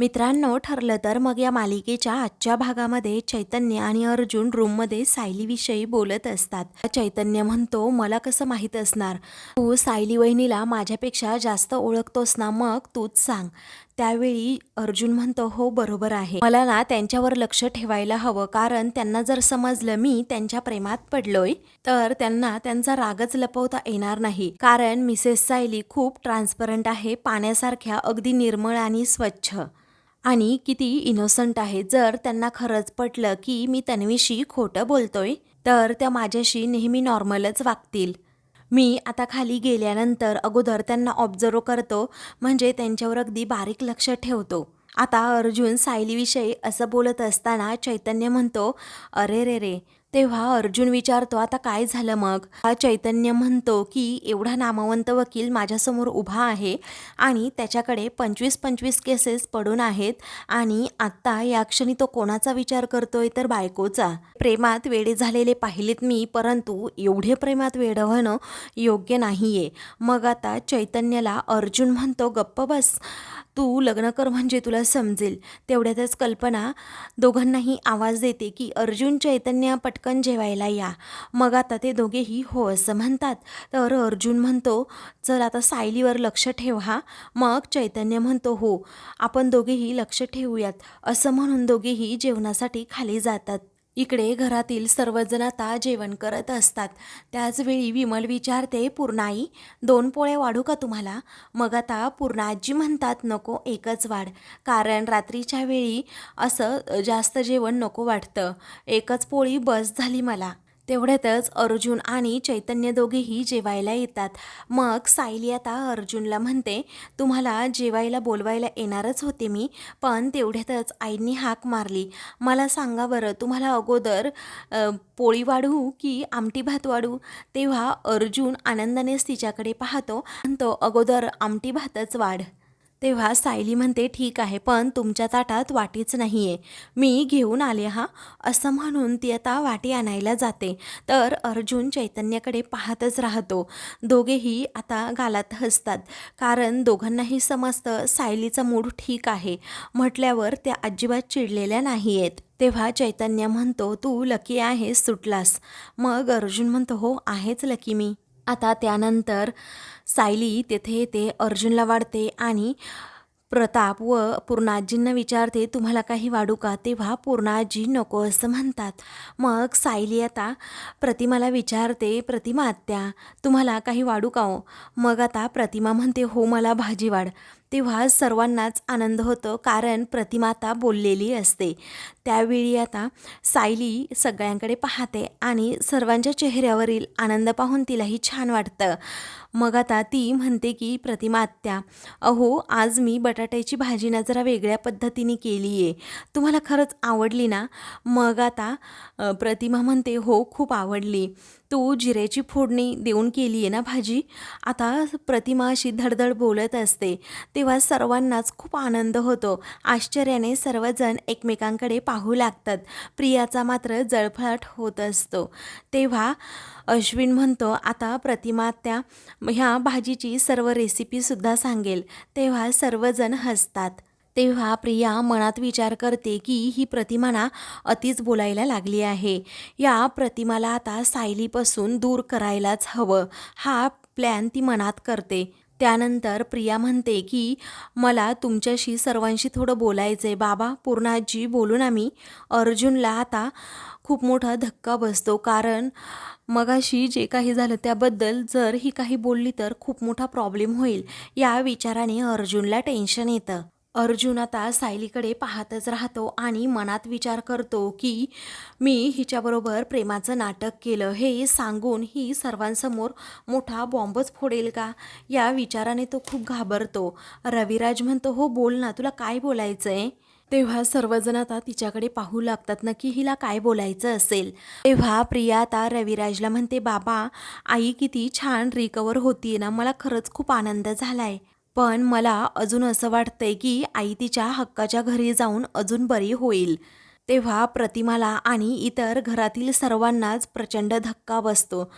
मित्रांनो ठरलं तर मग या मालिकेच्या आजच्या भागामध्ये चैतन्य आणि अर्जुन रूममध्ये सायलीविषयी बोलत असतात. चैतन्य म्हणतो मला कसं माहीत असणार? तू सायली वहिनीला माझ्यापेक्षा जास्त ओळखतोस ना मग तूच सांग. त्यावेळी अर्जुन म्हणतो हो बरोबर आहे. मला ना त्यांच्यावर लक्ष ठेवायला हवं कारण त्यांना जर समजलं मी त्यांच्या प्रेमात पडलोय तर त्यांना त्यांचा रागच लपवता येणार नाही. कारण मिसेस सायली खूप ट्रान्सपरंट आहे पाण्यासारख्या अगदी निर्मळ आणि स्वच्छ. आणि किती इनोसंट आहे. जर त्यांना खरंच पटलं की मी तन्वीशी खोटं बोलतोय तर त्या माझ्याशी नेहमी नॉर्मलच वागतील. मी आता खाली गेल्यानंतर अगोदर त्यांना ऑब्झर्व करतो म्हणजे त्यांच्यावर अगदी बारीक लक्ष ठेवतो. आता अर्जुन सायलीविषयी असं बोलत असताना चैतन्य म्हणतो अरे रे रे तेव्हा अर्जुन विचारतो आता काय झालं मग? हा चैतन्य म्हणतो की एवढा नामवंत वकील माझ्यासमोर उभा आहे आणि त्याच्याकडे पंचवीस पंचवीस केसेस पडून आहेत आणि आत्ता या क्षणी तो कोणाचा विचार करतोय तर बायकोचा. प्रेमात वेडे झालेले पाहिलेत मी परंतु एवढे प्रेमात वेढवणं योग्य योग्य नाहीये. मग आता चैतन्याला अर्जुन म्हणतो गप्प बस. तू लग्न कर म्हणजे तुला समजेल. तेवढ्यातच कल्पना दोघांनाही आवाज देते की अर्जुन चैतन्य पटकन जेवायला या. मग आता ते दोघेही हो असं म्हणतात. तर अर्जुन म्हणतो चल आता सायलीवर लक्ष ठेव. हा मग चैतन्य म्हणतो हो आपण दोघेही लक्ष ठेवूयात. असं म्हणून दोघेही जेवणासाठी खाली जातात. इकडे घरातील सर्वजण आता जेवण करत असतात. त्याचवेळी विमल विचारते पूर्णाई दोन पोळे वाढू का तुम्हाला? मग आता पूर्णाजी म्हणतात नको एकच वाढ. कारण रात्रीच्या वेळी असं जास्त जेवण नको वाटतं. एकच पोळी बस झाली मला. तेवढ्यातच अर्जुन आणि चैतन्य दोघेही जेवायला येतात. मग सायली आता अर्जुनला म्हणते तुम्हाला जेवायला बोलवायला येणारच होते मी पण तेवढ्यातच आईंनी हाक मारली. मला सांगा बरं तुम्हाला अगोदर पोळी वाढू की आमटी भात वाढू तेव्हा अर्जुन आनंदानेच तिच्याकडे पाहतो म्हणतो अगोदर आमटी भातच वाढ. तेव्हा सायली म्हणते ठीक आहे पण तुमच्या ताटात वाटीच नाही आहे मी घेऊन आले हा. असं म्हणून ती आता वाटी आणायला जाते. तर अर्जुन चैतन्याकडे पाहतच राहतो. दोघेही आता गालात हसतात. कारण दोघांनाही समजतं सायलीचा मूड ठीक आहे. म्हटल्यावर त्या अजिबात चिडलेल्या नाही आहेत तेव्हा चैतन्य म्हणतो तू लकी आहेस सुटलास. मग अर्जुन म्हणतो हो आहेच लकी मी. आता त्यानंतर सायली तेथे येते अर्जुनला वाढते आणि प्रताप व पूर्णाजींना विचारते तुम्हाला काही वाढू का? तेव्हा पूर्णाजी नको असं म्हणतात. मग सायली आता प्रतिमाला विचारते प्रतिमा आत्या तुम्हाला काही वाढू का हो? मग आता प्रतिमा म्हणते हो मला भाजी वाढ. तेव्हा सर्वांनाच आनंद होतो कारण प्रतिमा आता बोललेली असते. त्यावेळी आता सायली सगळ्यांकडे पाहते आणि सर्वांच्या चेहऱ्यावरील आनंद पाहून तिलाही छान वाटतं. मग आता ती म्हणते की प्रतिमा आत्या अहो आज मी बटाट्याची भाजी ना जरा वेगळ्या पद्धतीने केली आहे तुम्हाला खरंच आवडली ना? मग आता प्रतिमा म्हणते हो खूप आवडली. तू जिऱ्याची फोडणी देऊन केली आहे ना भाजी? आता प्रतिमा अशी धडधड बोलत असते. तेव्हा सर्वांनाच खूप आनंद होतो. आश्चर्याने सर्वजण एकमेकांकडे पाहू लागतात. प्रियाचा मात्र जळफळाट होत असतो. तेव्हा अश्विन म्हणतो आता प्रतिमा त्या ह्या भाजीची सर्व रेसिपीसुद्धा सांगेल. तेव्हा सर्वजण हसतात. तेव्हा प्रिया मनात विचार करते की ही प्रतिमा ना अतिच बोलायला लागली आहे. या प्रतिमाला आता सायलीपासून दूर करायलाच हवं हा प्लॅन ती मनात करते. त्यानंतर प्रिया म्हणते की मला तुमच्याशी सर्वांशी थोडं बोलायचं आहे बाबा पूर्णाजी बोलून आम्ही अर्जुनला आता खूप मोठा धक्का बसतो कारण मगाशी जे काही झालं त्याबद्दल जर ही काही बोलली तर खूप मोठा प्रॉब्लेम होईल. या विचाराने अर्जुनला टेन्शन येतं. अर्जुन आता सायलीकडे पाहतच राहतो आणि मनात विचार करतो की मी हिच्याबरोबर प्रेमाचं नाटक केलं हे सांगून ही सर्वांसमोर मोठा बॉम्बच फोडेल का? या विचाराने तो खूप घाबरतो. रविराज म्हणतो हो बोल ना तुला काय बोलायचं आहे तेव्हा सर्वजण आता तिच्याकडे पाहू लागतात ना की हिला काय बोलायचं असेल. तेव्हा प्रिया आता रविराजला म्हणते बाबा आई किती छान रिकवर होती ना मला खरंच खूप आनंद झाला आहे पण मला अजून असं वाटतंय की आई तिच्या हक्काच्या घरी जाऊन अजून बरी होईल. तेव्हा प्रतिमाला आणि इतर घरातील सर्वांनाच प्रचंड धक्का बसतो.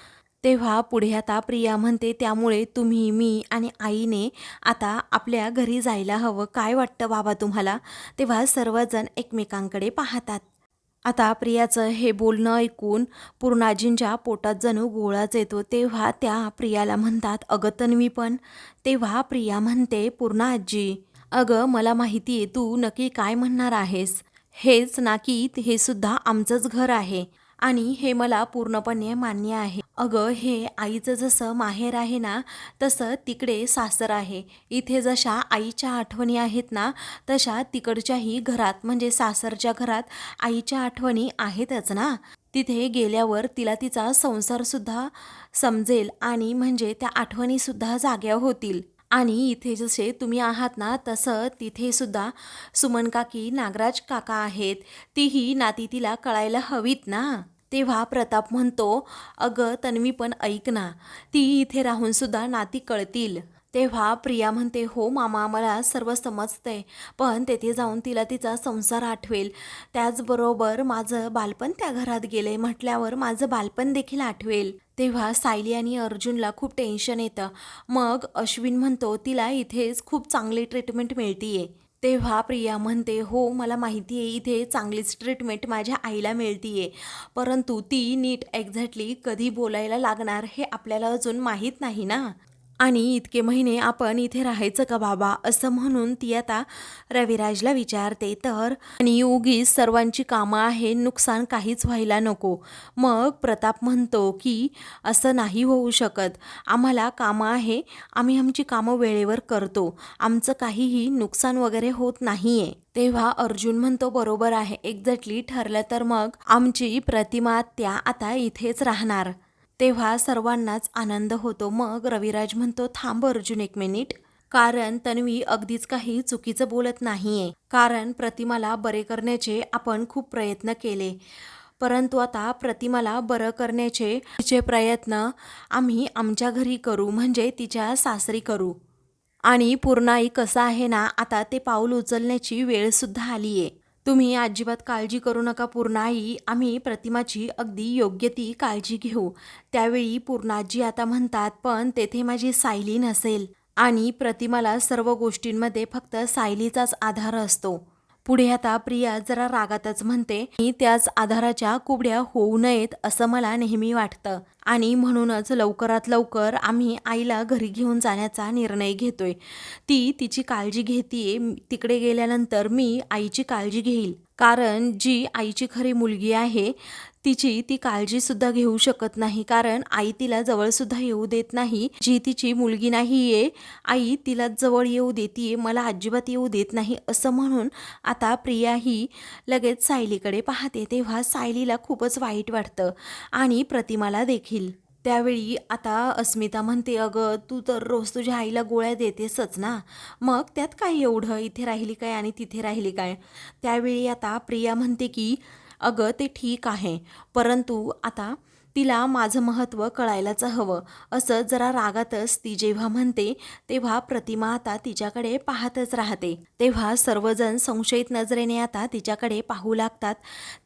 तेव्हा पुढे आता प्रिया म्हणते त्यामुळे तुम्ही मी आणि आईने आता आपल्या घरी जायला हवं. काय वाटतं बाबा तुम्हाला? तेव्हा सर्वजण एकमेकांकडे पाहतात. आता प्रियाचं हे बोलणं ऐकून पूर्णाजींच्या पोटात जणू गोळाच येतो. तेव्हा त्या प्रियाला म्हणतात अगं तन्वी पण. तेव्हा प्रिया म्हणते पूर्णाजी अगं मला माहिती आहे तू नक्की काय म्हणणार आहेस? हेच ना की हे सुद्धा आमचंच घर आहे. आणि हे मला पूर्णपणे मान्य आहे. अगं हे आईचं जसं माहेर आहे ना तसं तिकडे सासर आहे. इथे जशा आईच्या आठवणी आहेत ना तशा तिकडच्याही घरात म्हणजे सासरच्या घरात आईच्या आठवणी आहेतच ना. तिथे गेल्यावर तिला तिचा संसारसुद्धा समजेल आणि म्हणजे त्या आठवणीसुद्धा जाग्या होतील. आणि इथे जसे तुम्ही आहात ना तसं तिथेसुद्धा सुमन काकी नागराज काका आहेत. तीही नाती तिला कळायला हवीत ना. तेव्हा प्रताप म्हणतो अगं तन्वी पण ऐक ना ती इथे राहूनसुद्धा नाती कळतील. तेव्हा प्रिया म्हणते हो मामा मला सर्व समजतंय पण तेथे जाऊन तिला तिचा संसार आठवेल. त्याचबरोबर माझं बालपण त्या घरात गेले म्हटल्यावर माझं बालपण देखील आठवेल. तेव्हा सायली आणि अर्जुनला खूप टेन्शन येतं. मग अश्विन म्हणतो तिला इथेच खूप चांगली ट्रीटमेंट मिळतीये. तेव्हा प्रिया म्हणते हो मला माहिती आहे इथे चांगलीच ट्रीटमेंट माझ्या आईला मिळतीये. परंतु ती नीट एक्झॅक्टली कधी बोलायला लागणार हे आपल्याला अजून माहीत नाही ना. आणि इतके महिने आपण इथे राहायचं का बाबा? असं म्हणून ती आता रविराजला विचारते तर? आणि उगीच सर्वांची कामं आहे नुकसान काहीच व्हायला नको. मग प्रताप म्हणतो की असं नाही होऊ शकत. आम्हाला कामं आहे आम्ही आमची कामं वेळेवर करतो. आमचं काहीही नुकसान वगैरे होत नाही आहे तेव्हा अर्जुन म्हणतो बरोबर आहे. एक्झॅक्टली ठरलं तर मग आमची प्रतिमा त्या आता इथेच राहणार. तेव्हा सर्वांनाच आनंद होतो. मग रविराज म्हणतो थांब अर्जुन एक मिनिट. कारण तन्वी अगदीच काही चुकीचं बोलत नाहीये. कारण प्रतिमाला बरे करण्याचे आपण खूप प्रयत्न केले. परंतु आता प्रतिमाला बरं करण्याचे तिचे प्रयत्न आम्ही आमच्या घरी करू म्हणजे तिच्या सासरी करू. आणि पूर्णाई कसं आहे ना आता ते पाऊल उचलण्याची वेळसुद्धा आली आहे तुम्ही अजिबात काळजी करू नका पूर्णाई. आम्ही प्रतिमाची अगदी योग्य ती काळजी घेऊ. त्यावेळी पूर्णाजी आता म्हणतात पण तेथे माझी सायली नसेल. आणि प्रतिमाला सर्व गोष्टींमध्ये फक्त सायलीचाच आधार असतो. पुढे आता प्रिया जरा रागातच म्हणते "मी त्याच आधाराच्या कुबड्या होऊ नयेत असं मला नेहमी वाटतं. आणि म्हणूनच लवकरात लवकर आम्ही आईला घरी घेऊन जाण्याचा निर्णय घेतोय. ती तिची काळजी घेते तिकडे गेल्यानंतर मी आईची काळजी घेईल. कारण जी आईची खरी मुलगी आहे तिची ती काळजी सुद्धा घेऊ शकत नाही. कारण आई तिला जवळ सुद्धा येऊ देत नाही. जी तिची मुलगी नाही आहे आई तिला जवळ येऊ देते मला अजिबात येऊ देत नाही असं म्हणून आता प्रिया ही लगेच सायलीकडे पाहते. तेव्हा सायलीला खूपच वाईट वाटतं आणि प्रतिमाला देखील. त्यावेळी आता अस्मिता म्हणते अगं तू तर रोज तुझ्या आईला गोळ्या देतेसच ना. मग त्यात काय एवढं? इथे राहिली काय आणि तिथे राहिली काय? त्यावेळी आता प्रिया म्हणते की अगं ते ठीक आहे. परंतु आता तिला माझं महत्त्व कळायलाच हवं. असं जरा रागातच ती जेव्हा म्हणते तेव्हा प्रतिमा आता तिच्याकडे पाहतच राहते. तेव्हा सर्वजण संशयित नजरेने आता तिच्याकडे पाहू लागतात.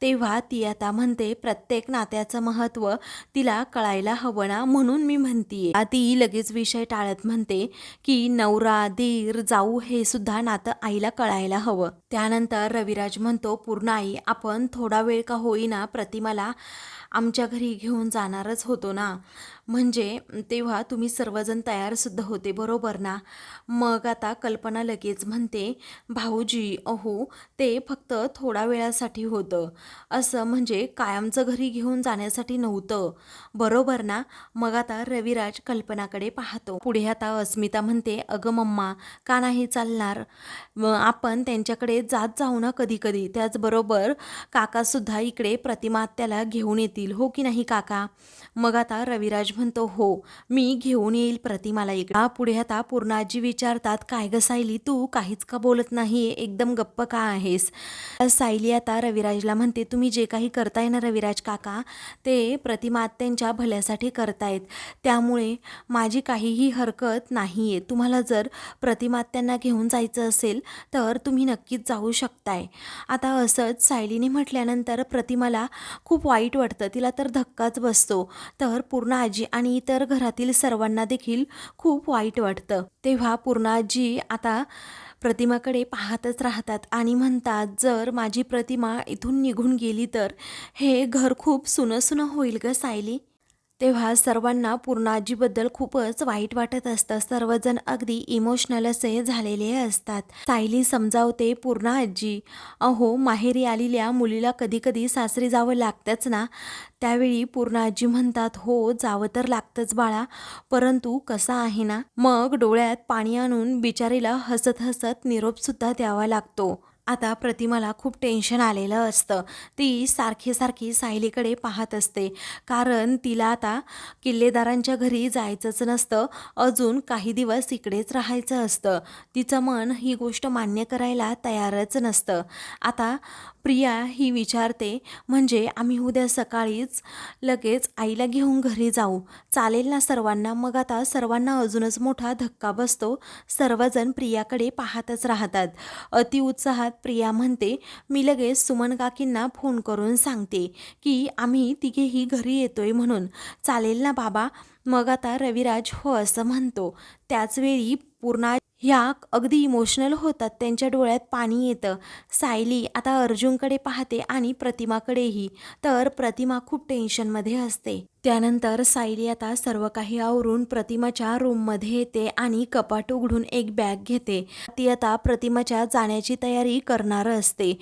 तेव्हा ती आता म्हणते प्रत्येक नात्याचं महत्त्व तिला कळायला हवं ना? म्हणून मी म्हणतीये. ती लगेच विषय टाळत म्हणते की नवरा दीर जाऊ हे सुद्धा नातं आईला कळायला हवं. त्यानंतर रविराज म्हणतो पूर्ण आई आपण थोडा वेळ का होईना प्रतिमाला आमच्या घरी घेऊन जाणारच होतो ना? म्हणजे तेव्हा तुम्ही सर्वजण तयारसुद्धा होते बरोबर ना? मग आता कल्पना लगेच म्हणते भाऊजी अहो ते फक्त थोडा वेळासाठी होतं. असं म्हणजे कायमचं घरी घेऊन जाण्यासाठी नव्हतं. बरोबर ना? मग आता रविराज कल्पनाकडे पाहतो. पुढे आता अस्मिता म्हणते अगं मम्मा का नाही चालणार? आपण त्यांच्याकडे जात जाऊ ना कधी कधी त्याचबरोबर काकासुद्धा इकडे प्रतिमात्याला घेऊन येतील. हो की नाही काका? मग आता रविराज म्हणतो हो मी घेऊन येईल प्रतिमाला इकडे. पुढे आता पूर्णाजी विचारतात काय ग सायली तू काहीच का बोलत नाही एकदम गप्प का आहेस? सायली आता रविराजला म्हणते तुम्ही जे काही करताय ना रविराज काका ते प्रतिमा आत्यांच्या भल्यासाठी करतायत. त्यामुळे माझी काहीही हरकत नाही आहे तुम्हाला जर प्रतिमा आत्यांना घेऊन जायचं असेल तर तुम्ही नक्कीच जाऊ शकताय. आता असंच सायलीने म्हटल्यानंतर प्रतिमाला खूप वाईट वाटतं. तिला तर धक्काच बसतो. तर पूर्ण आजी आणि इतर घरातील सर्वांना देखील खूप वाईट वाटतं. तेव्हा पूर्णाजी आता प्रतिमाकडे पाहतच राहतात आणि म्हणतात जर माझी प्रतिमा इथून निघून गेली तर हे घर खूप सुनं सुनं होईल ग सायली. तेव्हा सर्वांना पूर्णाजीबद्दल खूपच वाईट वाटत असतं. सर्वजण अगदी इमोशनल असे झालेले असतात. सायली समजावते पूर्णा आजी अहो माहेरी आलेल्या मुलीला कधी कधी सासरी जावं लागतंच ना. त्यावेळी पूर्णाजी म्हणतात हो जावं तर लागतंच बाळा परंतु कसा आहे ना? मग डोळ्यात पाणी आणून बिचारीला हसत हसत निरोपसुद्धा द्यावा लागतो. आता प्रतिमाला खूप टेन्शन आलेलं असतं. ती सारखी सारखी सायलीकडे पाहत असते. कारण तिला आता किल्लेदारांच्या घरी जायचंच नसतं. अजून काही दिवस इकडेच राहायचं असतं. तिचं मन ही गोष्ट मान्य करायला तयारच नसतं. आता प्रिया ही विचारते म्हणजे आम्ही उद्या सकाळीच लगेच आईला घेऊन घरी जाऊ. चालेल ना सर्वांना? मग आता सर्वांना अजूनच मोठा धक्का बसतो. सर्वजण प्रियाकडे पाहतच राहतात. अतिउत्साहात प्रिया म्हणते मी लगेच सुमन काकींना फोन करून सांगते की आम्ही तिघेही घरी येतोय म्हणून. चालेल ना बाबा? मग आता रविराज हो असं म्हणतो. त्याचवेळी पूर्णा ह्या अगदी इमोशनल होतात. त्यांच्या डोळ्यात पाणी येतं. सायली आता अर्जुनकडे पाहते आणि प्रतिमाकडेही. तर प्रतिमा खूप टेन्शनमध्ये असते. त्यानंतर सायली आता सर्व काही आवरून प्रतिमाच्या रूममध्ये येते आणि कपाट उघडून एक बॅग घेते. ती आता प्रतिमाच्या जाण्याची तयारी करणार असते.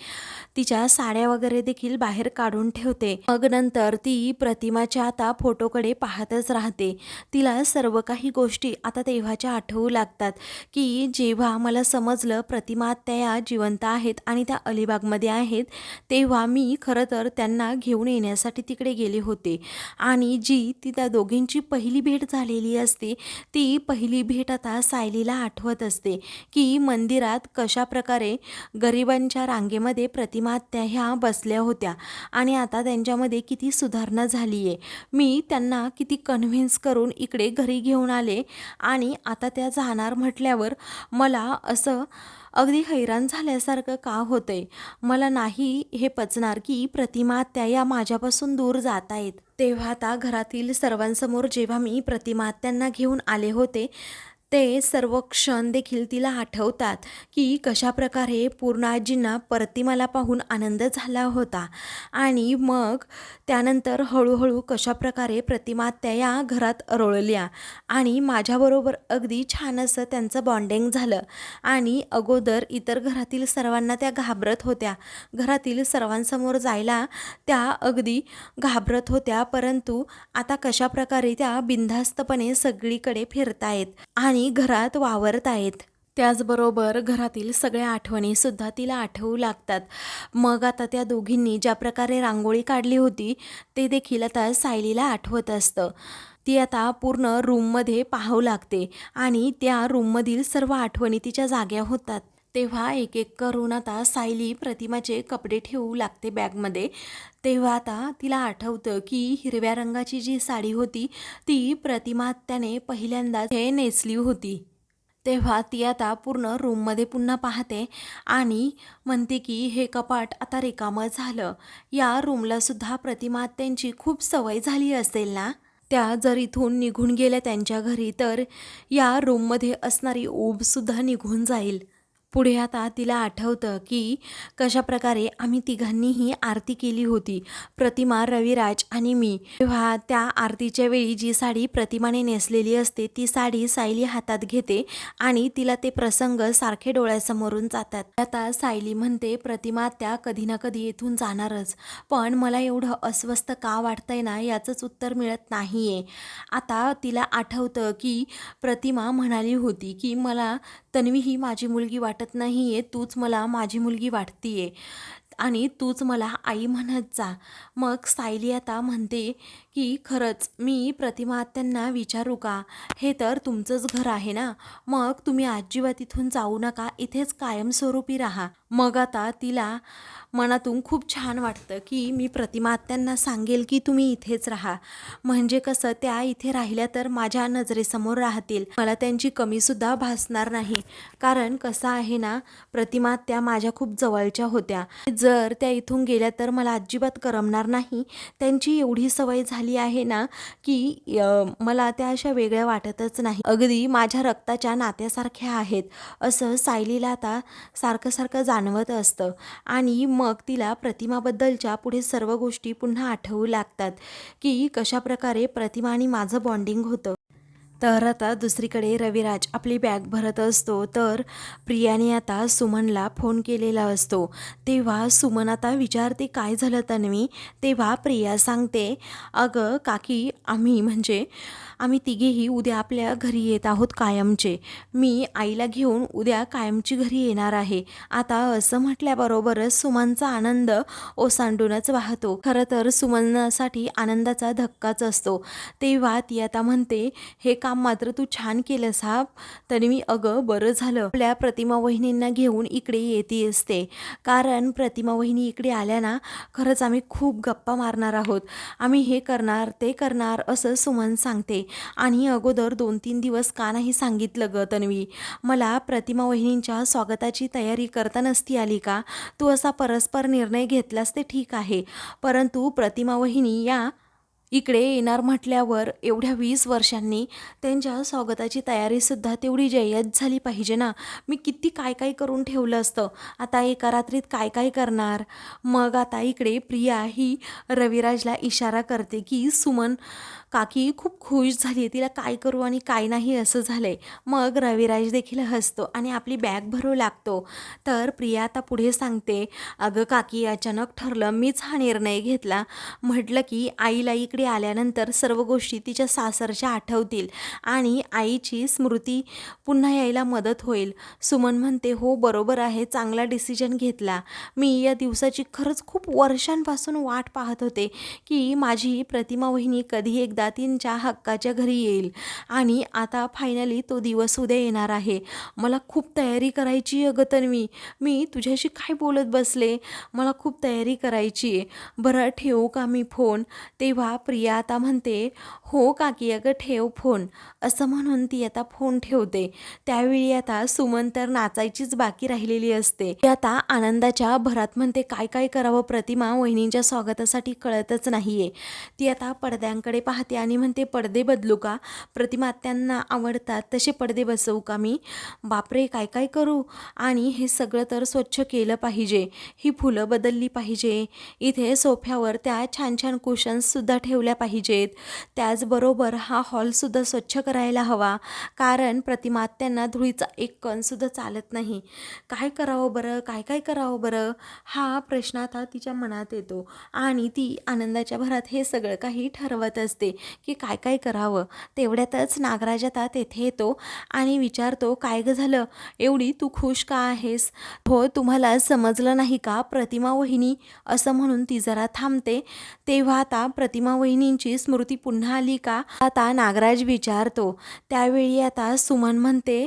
तिच्या साड्या वगैरे देखील बाहेर काढून ठेवते. मग नंतर ती प्रतिमाच्या आता फोटोकडे पाहतच राहते. तिला सर्व काही गोष्टी आता तेव्हाच्या आठवू लागतात. की जेव्हा मला समजलं प्रतिमा त्या जिवंत आहेत आणि त्या अलिबागमध्ये आहेत तेव्हा मी खरं तर त्यांना घेऊन येण्यासाठी तिकडे गेले होते. आणि जी ती त्या दोघींची पहिली भेट झालेली असते ती पहिली भेट आता सायलीला आठवत असते की मंदिरात कशा प्रकारे गरिबांच्या रांगेमध्ये प्रतिमात्या ह्या बसल्या होत्या आणि आता त्यांच्यामध्ये किती सुधारणा झाली आहे मी त्यांना किती कन्व्हिन्स करून इकडे घरी घेऊन आले आणि आता त्या जाणार म्हटल्यावर मला असं अगदी हैराण झाल्यासारखं का होतंय? मला नाही हे पचणार की प्रतिमा त्या या माझ्यापासून दूर जात आहेत तेव्हा आता घरातील सर्वांसमोर जेव्हा मी प्रतिमात्यांना घेऊन आले होते ते सर्व क्षण देखील तिला आठवतात की कशाप्रकारे पूर्णाजींना प्रतिमाला पाहून आनंद झाला होता. आणि मग त्यानंतर हळूहळू कशाप्रकारे प्रतिमा त्या या घरात रोळल्या आणि माझ्याबरोबर अगदी छान असं त्यांचं बॉन्डिंग झालं. आणि अगोदर इतर घरातील सर्वांना त्या घाबरत होत्या. घरातील सर्वांसमोर जायला त्या अगदी घाबरत होत्या परंतु आता कशाप्रकारे त्या बिनधास्तपणे सगळीकडे फिरतायत आणि घरात वावरत आहेत. त्याचबरोबर घरातील सगळ्या आठवणीसुद्धा तिला आठवू लागतात. मग आता त्या दोघींनी ज्या प्रकारे रांगोळी काढली होती ते देखील आता सायलीला आठवत असतं. ती आता पूर्ण रूममध्ये पाहू लागते आणि त्या रूममधील सर्व आठवणी तिच्या जाग्या होतात. तेव्हा एक एक करून आता सायली प्रतिमाचे कपडे ठेवू लागते बॅगमध्ये. तेव्हा आता तिला आठवतं की हिरव्या रंगाची जी साडी होती ती प्रतिमा त्याने पहिल्यांदाच हे नेसली होती. तेव्हा ती आता पूर्ण रूममध्ये पुन्हा पाहते आणि म्हणते की हे कपाट आता रिकामं झालं. या रूमलासुद्धा प्रतिमा त्यांची खूप सवय झाली असेल ना? त्या जर इथून निघून गेल्या त्यांच्या घरी तर या रूममध्ये असणारी ऊबसुद्धा निघून जाईल. पुढे आता तिला आठवतं की कशाप्रकारे आम्ही तिघांनीही आरती केली होती प्रतिमा रविराज आणि मी. तेव्हा त्या आरतीच्या वेळी जी साडी प्रतिमाने नेसलेली असते ती साडी सायली हातात घेते आणि तिला ते प्रसंग सारखे डोळ्यासमोरून जातात. आता सायली म्हणते प्रतिमा त्या कधी ना कधी येथून जाणारच पण मला एवढं अस्वस्थ का वाटतंय ना याचंच उत्तर मिळत नाहीये. आता तिला आठवतं की प्रतिमा म्हणाली होती की मला तन्वी ही माझी मुलगी वाटत नाही आहे तूच मला माझी मुलगी वाटतीये. आणि तूच मला आई म्हणत जा. मग सायली आता म्हणते की खरंच मी प्रतिमा त्यांना विचारू का? हे तर तुमचंच घर आहे ना? मग तुम्ही अजिबात इथून जाऊ नका. इथेच कायमस्वरूपी राहा. मग आता तिला मनातून खूप छान वाटतं की मी प्रतिमा आत्यांना सांगेल की तुम्ही इथेच राहा. म्हणजे कसं त्या इथे राहिल्या तर माझ्या नजरेसमोर राहतील. मला त्यांची कमीसुद्धा भासणार नाही. कारण कसं आहे ना प्रतिमा त्या माझ्या खूप जवळच्या होत्या. जर त्या इथून गेल्या तर मला अजिबात करमणार नाही. त्यांची एवढी सवय झाली आहे ना की मला त्या अशा वेगळ्या वाटतच नाही. अगदी माझ्या रक्ताच्या नात्यासारख्या आहेत. असं सायलीला आता सारखं सारखं जाणवत असतं. आणि मग तिला प्रतिमाबद्दलच्या पुढे सर्व गोष्टी पुन्हा आठवू लागतात की कशाप्रकारे प्रतिमा आणि माझं बॉन्डिंग होतं. तर आता दुसरीकडे रविराज आपली बॅग भरत असतो तर प्रियाने आता सुमनला फोन केलेला असतो. तेव्हा सुमन आता विचारते काय झालं तन्वी? तेव्हा प्रिया सांगते अगं काकी आम्ही म्हणजे आम्ही तिघेही उद्या आपल्या घरी येत आहोत कायमचे. मी आईला घेऊन उद्या कायमची घरी येणार आहे. आता असं म्हटल्याबरोबरच सुमनचा आनंद ओसांडूनच वाहतो. खरं तर सुमनसाठी आनंदाचा धक्काच असतो. तेव्हा ती आता म्हणते हे काम मात्र तू छान केलंस हा. तरी मी अगं बरं झालं. आपल्या प्रतिमा वहिनींना घेऊन इकडे येते असते. कारण प्रतिमा वहिनी इकडे आल्या ना खरंच आम्ही खूप गप्पा मारणार आहोत. आम्ही हे करणार ते करणार असं सुमन सांगते. आणि अगोदर दोन तीन दिवस का नाही सांगितलं ग तन्वी? मला प्रतिमा वहिनींच्या स्वागताची तयारी करता नसती आली का? तू असा परस्पर निर्णय घेतलास ते ठीक आहे. परंतु प्रतिमा वहिनी या इकडे येणार म्हटल्यावर एवढ्या वीस वर्षांनी त्यांच्या स्वागताची तयारीसुद्धा तेवढी जय्यत झाली पाहिजे ना? मी किती काय काय करून ठेवलं असतं? आता एका रात्रीत काय काय करणार? मग आता इकडे प्रिया ही रविराजला इशारा करते की सुमन काकी खूप खुश झाली आहे. तिला काय करू आणि काय नाही असं झालं आहे मग रविराज देखील हसतो आणि आपली बॅग भरू लागतो. तर प्रिया आता पुढे सांगते अगं काकी अचानक ठरलं मीच हा निर्णय घेतला. म्हटलं की आईला इकडे आल्यानंतर सर्व गोष्टी तिच्या सासरच्या आठवतील आणि आईची स्मृती पुन्हा यायला मदत होईल. सुमन म्हणते हो बरोबर आहे. चांगला डिसिजन घेतला. मी या दिवसाची खरंच खूप वर्षांपासून वाट पाहत होते की माझी प्रतिमा वहिनी कधी एकदा तिच्या हक्काच्या घरी येईल. आणि आता फायनली तो दिवस उद्या येणार आहे. मला खूप तयारी करायची अगं तन्वी. मी तुझ्याशी काय बोलत बसले? मला खूप तयारी करायची आहे. बरं ठेवू का मी फोन तेव्हा प्रिया आता म्हणते हो काकी अगं ठेव फोन असं म्हणून ती आता फोन ठेवते. त्यावेळी आता सुमन तर नाचायचीच बाकी राहिलेली असते. ती आता आनंदाच्या भरात म्हणते काय काय करावं? प्रतिमा वहिनींच्या स्वागतासाठी कळतच नाहीये. ती आता पडद्यांकडे पाहते आणि म्हणते पडदे बदलू का? प्रतिमात्यांना आवडतात तसे पडदे बसवू का मी? बापरे काय काय करू? आणि हे सगळं तर स्वच्छ केलं पाहिजे. ही फुलं बदलली पाहिजे. इथे सोफ्यावर त्या छान छान कुशन्ससुद्धा ठेवल्या पाहिजेत. त्याचबरोबर हा हॉलसुद्धा स्वच्छ करायला हवा. कारण प्रतिमा धुळीचा एक कणसुद्धा चालत नाही. काय करावं बरं? काय काय करावं बरं? हा प्रश्न आता तिच्या मनात येतो. आणि ती आनंदाच्या भरात हे सगळं काही ठरवत असते. की काय काय करावं? तेवढ्यातच नागराज आता तेथे येतो आणि विचारतो काय ग झालं? एवढी तू खुश का आहेस? हो तुम्हाला समजलं नाही का प्रतिमा वहिनी? असं म्हणून ती जरा थांबते. तेव्हा आता प्रतिमा वहिनींची स्मृती पुन्हा आली का? आता नागराज विचारतो. त्यावेळी आता सुमन म्हणते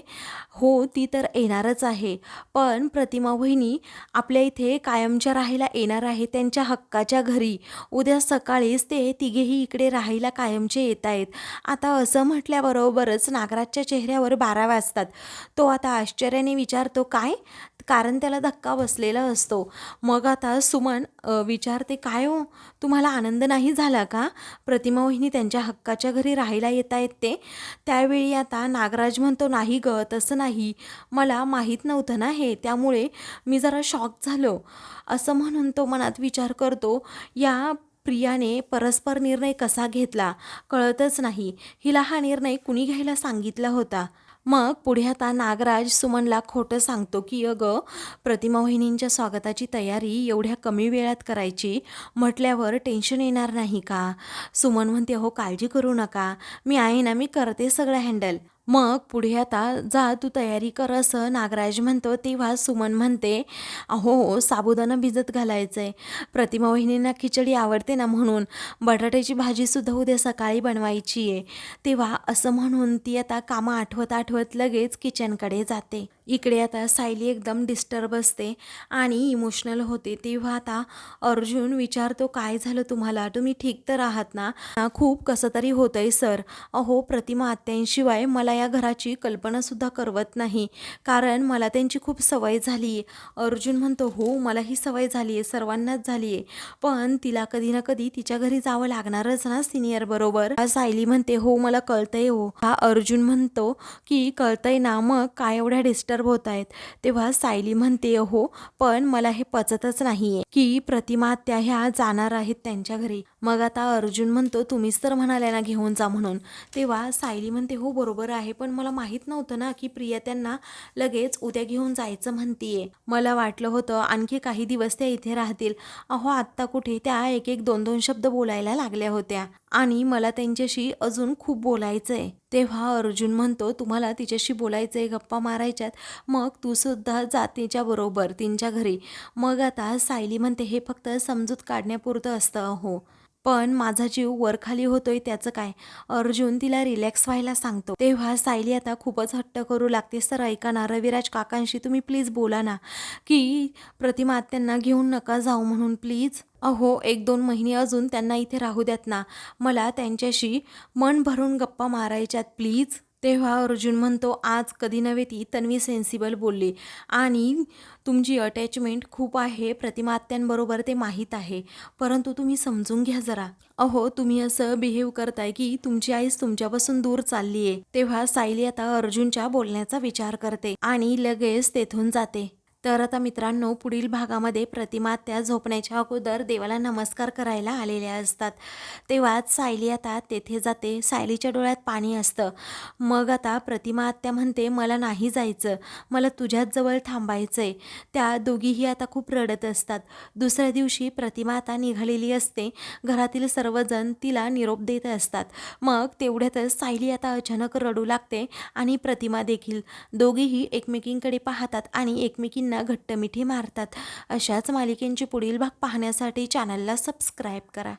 हो ती तर येणारच आहे. पण प्रतिमा वहिनी आपल्या इथे कायमच्या राहायला येणार आहे त्यांच्या हक्काच्या घरी. उद्या सकाळीच ते तिघेही इकडे राहायला कायमचे येत आहेत. आता असं म्हटल्याबरोबरच नागराजच्या चेहऱ्यावर बारा वाजतात. तो आता आश्चर्याने विचारतो काय? कारण त्याला धक्का बसलेला असतो. मग आता सुमन विचारते काय हो? तुम्हाला आनंद नाही झाला का? प्रतिमा वहिनी त्यांच्या हक्काच्या घरी राहायला येत आहेत ते. त्यावेळी आता नागराज म्हणतो नाही ग तसं नाही. मला माहीत नव्हतं ना हे. त्यामुळे मी जरा शॉक झालो. असं म्हणून तो मनात विचार करतो या प्रियाने परस्पर निर्णय कसा घेतला कळतच नाही. हिला हा निर्णय कुणी घ्यायला सांगितला होता? मग पुढे आता नागराज सुमनला खोटं सांगतो की अगं प्रतिमा वहिनींच्या स्वागताची तयारी एवढ्या कमी वेळात करायची म्हटल्यावर टेन्शन येणार नाही का? सुमन म्हणते हो काळजी करू नका. मी आहे ना मी करते सगळं हँडल मग पुढे आता जा तू तयारी कर असं नागराज म्हणतो. तेव्हा सुमन म्हणते अहो हो साबुदाणा भिजत घालायचं आहे प्रतिमा वहिनींना खिचडी आवडते ना म्हणून. बटाट्याची भाजीसुद्धा उद्या सकाळी बनवायची आहे. तेव्हा असं म्हणून ती आता कामं आठवत आठवत लगेच किचनकडे जाते. इकडे आता सायली एकदम डिस्टर्ब असते आणि इमोशनल होते. तेव्हा आता अर्जुन विचारतो काय झालं तुम्हाला? तुम्ही ठीक तर आहात ना? खूप. कसं तरी होतंय सर. अहो प्रतिमा आत्यांशिवाय मला या घराची कल्पनासुद्धा करवत नाही. कारण मला त्यांची खूप सवय झाली आहे अर्जुन म्हणतो हो मला ही सवय झाली आहे सर्वांनाच झाली आहे पण तिला कधी ना कधी तिच्या घरी जावं लागणारच ना सिनियर बरोबर. सायली म्हणते हो मला कळतंय हो. हा अर्जुन म्हणतो की कळतंय ना मग काय एवढ्या डिस्टर्ब होत आहेत. तेव्हा सायली म्हणते हो पण मला हे पचतच नाहीये की प्रतिमा त्या ह्या जाणार आहेत त्यांच्या घरी. मग आता अर्जुन म्हणतो तुम्हीच तर म्हणाले ना घेऊन जा म्हणून. तेव्हा सायली म्हणते हो बरोबर आहे पण मला माहीत नव्हतं ना की प्रिया त्यांना लगेच उद्या घेऊन जायचं म्हणतीये. मला वाटलं होतं आणखी काही दिवस त्या इथे राहतील. अहो आत्ता कुठे त्या एक एक दोन दोन शब्द बोलायला लागल्या होत्या. आणि मला त्यांच्याशी अजून खूप बोलायचं आहे तेव्हा अर्जुन म्हणतो तुम्हाला तिच्याशी बोलायचंय गप्पा मारायच्यात. मग तू सुद्धा जातीच्या बरोबर तिच्या घरी. मग आता सायली म्हणते हे फक्त समजूत काढण्यापुरतं असतं अहो. पण माझा जीव वरखाली होतोय त्याचं काय? अर्जुन तिला रिलॅक्स व्हायला सांगतो. तेव्हा सायली आता खूपच हट्ट करू लागते. सर ऐका ना रविराज काकांशी तुम्ही प्लीज बोला ना की प्रतिमा त्यांना घेऊन नका जाऊ म्हणून प्लीज अहो एक दोन महिने अजून त्यांना इथे राहू द्यात ना. मला त्यांच्याशी मन भरून गप्पा मारायच्यात प्लीज तेव्हा अर्जुन म्हणतो आज कधी नव्हे ती तन्वी सेन्सिबल बोलली. आणि तुमची अटॅचमेंट खूप आहे प्रतिमात्यांबरोबर ते माहीत आहे. परंतु तुम्ही समजून घ्या जरा. अहो तुम्ही असं बिहेव करताय की तुमची आईच तुमच्यापासून दूर चालली आहे तेव्हा सायली आता अर्जुनच्या बोलण्याचा विचार करते आणि लगेच तेथून जाते. तर आता मित्रांनो पुढील भागामध्ये प्रतिमा त्या झोपण्याच्या अगोदर देवाला नमस्कार करायला आलेल्या असतात. तेव्हाच सायली आता तेथे जाते. सायलीच्या डोळ्यात पाणी असतं. मग आता प्रतिमा आत्या म्हणते मला नाही जायचं. मला तुझ्याच जवळ थांबायचं आहे त्या दोघीही आता खूप रडत असतात. दुसऱ्या दिवशी प्रतिमा आता निघालेली असते. घरातील सर्वजण तिला निरोप देत असतात. मग तेवढ्यातच सायली आता अचानक रडू लागते आणि प्रतिमा देखील. दोघीही एकमेकींकडे पाहतात आणि एकमेकींना घट्ट मिठी मारतात. अशाच मालिकेंची पुढील भाग पाहण्यासाठी चॅनलला सबस्क्राईब करा.